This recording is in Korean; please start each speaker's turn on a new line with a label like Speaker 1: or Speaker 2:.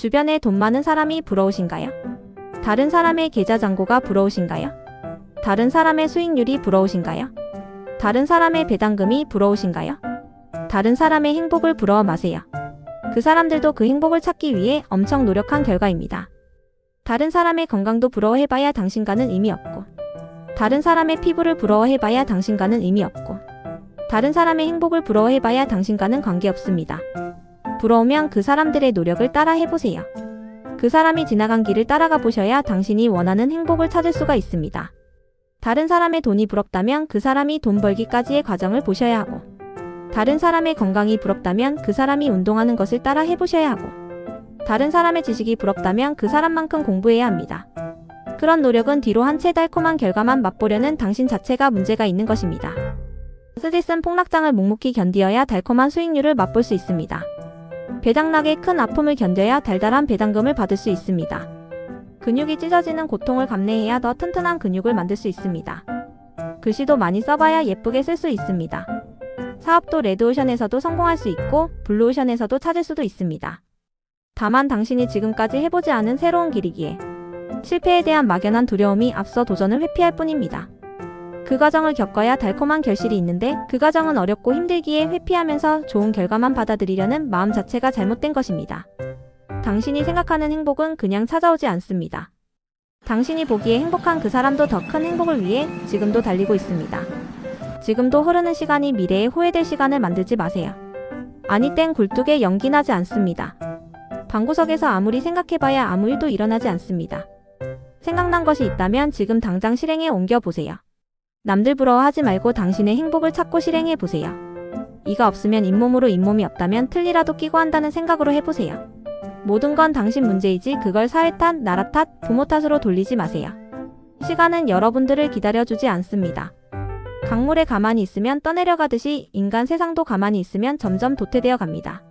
Speaker 1: 주변에 돈 많은 사람이 부러우신가요? 다른 사람의 계좌 잔고가 부러우신가요? 다른 사람의 수익률이 부러우신가요? 다른 사람의 배당금이 부러우신가요? 다른 사람의 행복을 부러워 마세요. 그 사람들도 그 행복을 찾기 위해 엄청 노력한 결과입니다. 다른 사람의 건강도 부러워해봐야 당신과는 의미 없고, 다른 사람의 피부를 부러워해봐야 당신과는 의미 없고, 다른 사람의 행복을 부러워해봐야 당신과는 관계없습니다. 부러우면 그 사람들의 노력을 따라 해보세요. 그 사람이 지나간 길을 따라가 보셔야 당신이 원하는 행복을 찾을 수가 있습니다. 다른 사람의 돈이 부럽다면 그 사람이 돈 벌기까지의 과정을 보셔야 하고, 다른 사람의 건강이 부럽다면 그 사람이 운동하는 것을 따라 해보셔야 하고, 다른 사람의 지식이 부럽다면 그 사람만큼 공부해야 합니다. 그런 노력은 뒤로 한 채 달콤한 결과만 맛보려는 당신 자체가 문제가 있는 것입니다. 스트레스는 폭락장을 묵묵히 견디어야 달콤한 수익률을 맛볼 수 있습니다. 배당락의 큰 아픔을 견뎌야 달달한 배당금을 받을 수 있습니다. 근육이 찢어지는 고통을 감내해야 더 튼튼한 근육을 만들 수 있습니다. 글씨도 많이 써봐야 예쁘게 쓸 수 있습니다. 사업도 레드오션에서도 성공할 수 있고 블루오션에서도 찾을 수도 있습니다. 다만 당신이 지금까지 해보지 않은 새로운 길이기에 실패에 대한 막연한 두려움이 앞서 도전을 회피할 뿐입니다. 그 과정을 겪어야 달콤한 결실이 있는데 그 과정은 어렵고 힘들기에 회피하면서 좋은 결과만 받아들이려는 마음 자체가 잘못된 것입니다. 당신이 생각하는 행복은 그냥 찾아오지 않습니다. 당신이 보기에 행복한 그 사람도 더 큰 행복을 위해 지금도 달리고 있습니다. 지금도 흐르는 시간이 미래에 후회될 시간을 만들지 마세요. 아니 땐 굴뚝에 연기 나지 않습니다. 방구석에서 아무리 생각해봐야 아무 일도 일어나지 않습니다. 생각난 것이 있다면 지금 당장 실행에 옮겨보세요. 남들 부러워하지 말고 당신의 행복을 찾고 실행해 보세요. 이가 없으면 잇몸으로 잇몸이 없다면 틀리라도 끼고 한다는 생각으로 해보세요. 모든 건 당신 문제이지 그걸 사회 탓, 나라 탓, 부모 탓으로 돌리지 마세요. 시간은 여러분들을 기다려주지 않습니다. 강물에 가만히 있으면 떠내려가듯이 인간 세상도 가만히 있으면 점점 도태되어 갑니다.